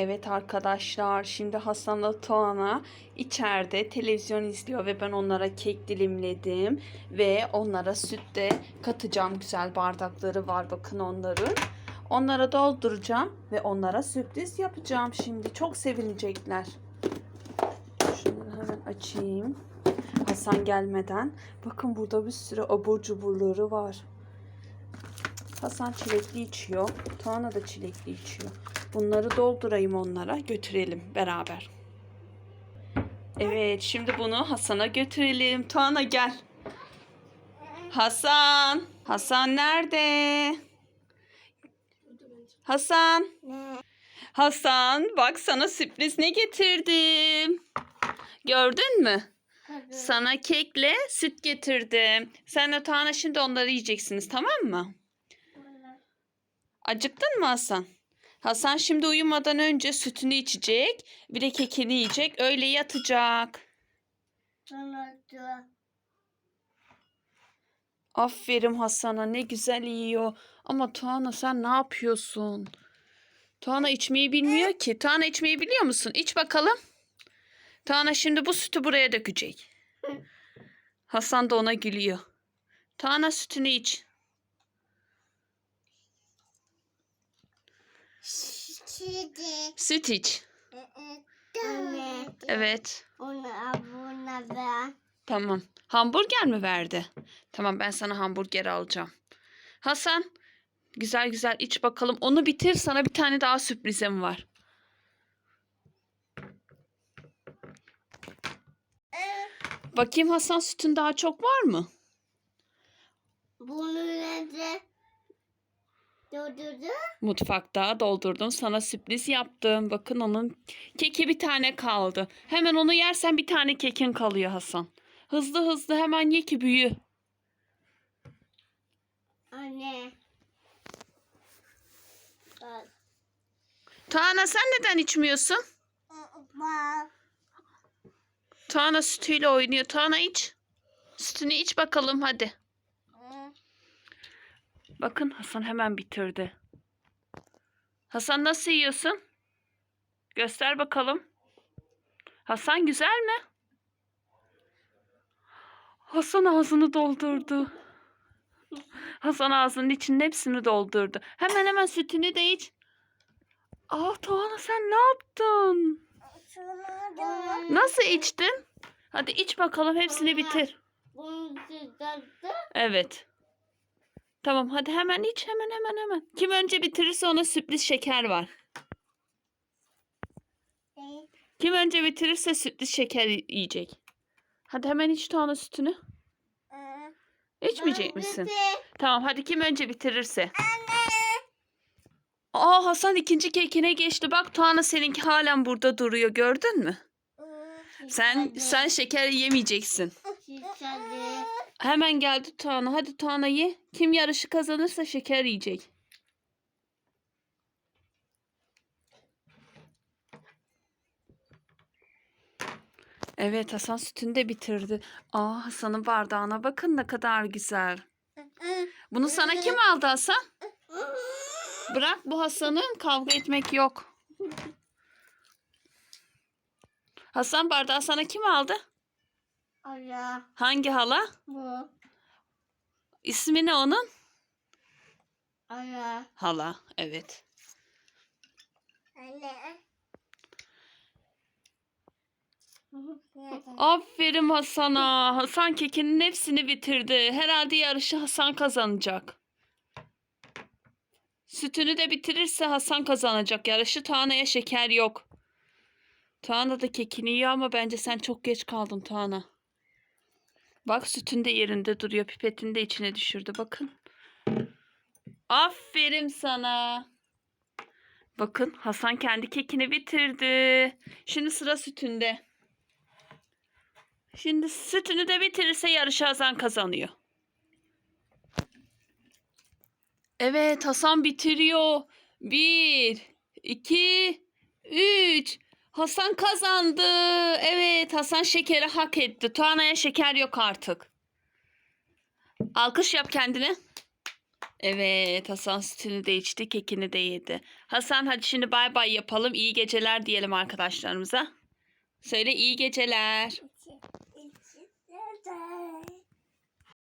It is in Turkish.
Evet arkadaşlar şimdi Hasan'la Tuana içeride televizyon izliyor ve ben onlara kek dilimledim ve onlara süt de katacağım güzel bardakları var bakın onların. Onlara dolduracağım ve onlara sürpriz yapacağım şimdi çok sevinecekler. Şunu hemen açayım. Hasan gelmeden. Bakın burada bir sürü abur cuburları var. Hasan çilekli içiyor. Tuana da çilekli içiyor. Bunları doldurayım onlara götürelim beraber. Evet şimdi bunu Hasan'a götürelim. Tuana gel. Hasan. Hasan nerede? Hasan. Hasan bak sana sürpriz ne getirdim. Gördün mü? Sana kekle süt getirdim. Sen de Tuana şimdi onları yiyeceksiniz tamam mı? Acıktın mı Hasan? Hasan şimdi uyumadan önce sütünü içecek. Bir de kekini yiyecek. Öyle yatacak. Aferin Hasan'a ne güzel yiyor. Ama Tuana sen ne yapıyorsun? Tuana içmeyi bilmiyor ki. Tuana içmeyi biliyor musun? İç bakalım. Tuana şimdi bu sütü buraya dökecek. Hasan da ona gülüyor. Tuana sütünü iç. Süt iç. anne Evet. ona abone ver. Tamam. Hamburger mi verdi? Tamam ben sana hamburger alacağım. Hasan güzel güzel iç bakalım. Onu bitir sana bir tane daha sürprizim var. Bakayım Hasan sütün daha çok var mı? Bunu Durdurdu. Mutfakta doldurdum. Sana sürpriz yaptım. Bakın onun keki bir tane kaldı. Hemen onu yersen bir tane kekin kalıyor Hasan. Hızlı hızlı hemen ye ki büyü. Anne. Bak. Tuana sen neden içmiyorsun? Bak. Tuana sütüyle oynuyor. Tuana iç. Sütünü iç bakalım hadi. Bakın Hasan hemen bitirdi. Hasan nasıl yiyorsun? Göster bakalım. Hasan güzel mi? Hasan ağzını doldurdu. Hasan ağzının içinin hepsini doldurdu. Hemen hemen sütünü de iç. Aa Tuana sen ne yaptın? Nasıl içtin? Hadi iç bakalım hepsini bitir. Evet. Tamam hadi hemen iç hemen hemen hemen. Kim önce bitirirse ona sürpriz şeker var. Kim önce bitirirse sürpriz şeker yiyecek. Hadi hemen iç Tuana sütünü. İçmeyecek misin? Tamam hadi kim önce bitirirse. Aa Hasan ikinci kekine geçti. Bak Tuana seninki halen burada duruyor gördün mü? Sen sen şeker yemeyeceksin. Şişeli. Hemen geldi Tuana. Hadi Tuana. Kim yarışı kazanırsa şeker yiyecek. Evet Hasan sütünü de bitirdi. Aa Hasan'ın bardağına bakın ne kadar güzel. Bunu sana kim aldı Hasan? Bırak bu Hasan'ın kavga etmek yok. Hasan bardağı sana kim aldı? Ara. Hangi hala? Bu. İsmi ne onun? Ara. Hala, evet. Anne. Aferin Hasan'a. Hasan kekinin hepsini bitirdi. Herhalde yarışı Hasan kazanacak. Sütünü de bitirirse Hasan kazanacak. Yarışı Tuana'ya şeker yok. Tuana da kekini yiyor ama bence sen çok geç kaldın Tuana. Bak sütün de yerinde duruyor. Pipetini de içine düşürdü. Bakın. Aferin sana. Bakın Hasan kendi kekini bitirdi. Şimdi sıra sütünde. Şimdi sütünü de bitirirse yarışı Hasan kazanıyor. Evet Hasan bitiriyor. Bir, iki, üç. Hasan kazandı. Evet Hasan şekeri hak etti. Tuana'ya şeker yok artık. Alkış yap kendine. Evet Hasan sütünü de içti, kekini de yedi. Hasan hadi şimdi bay bay yapalım. İyi geceler diyelim arkadaşlarımıza. Söyle iyi geceler. İki.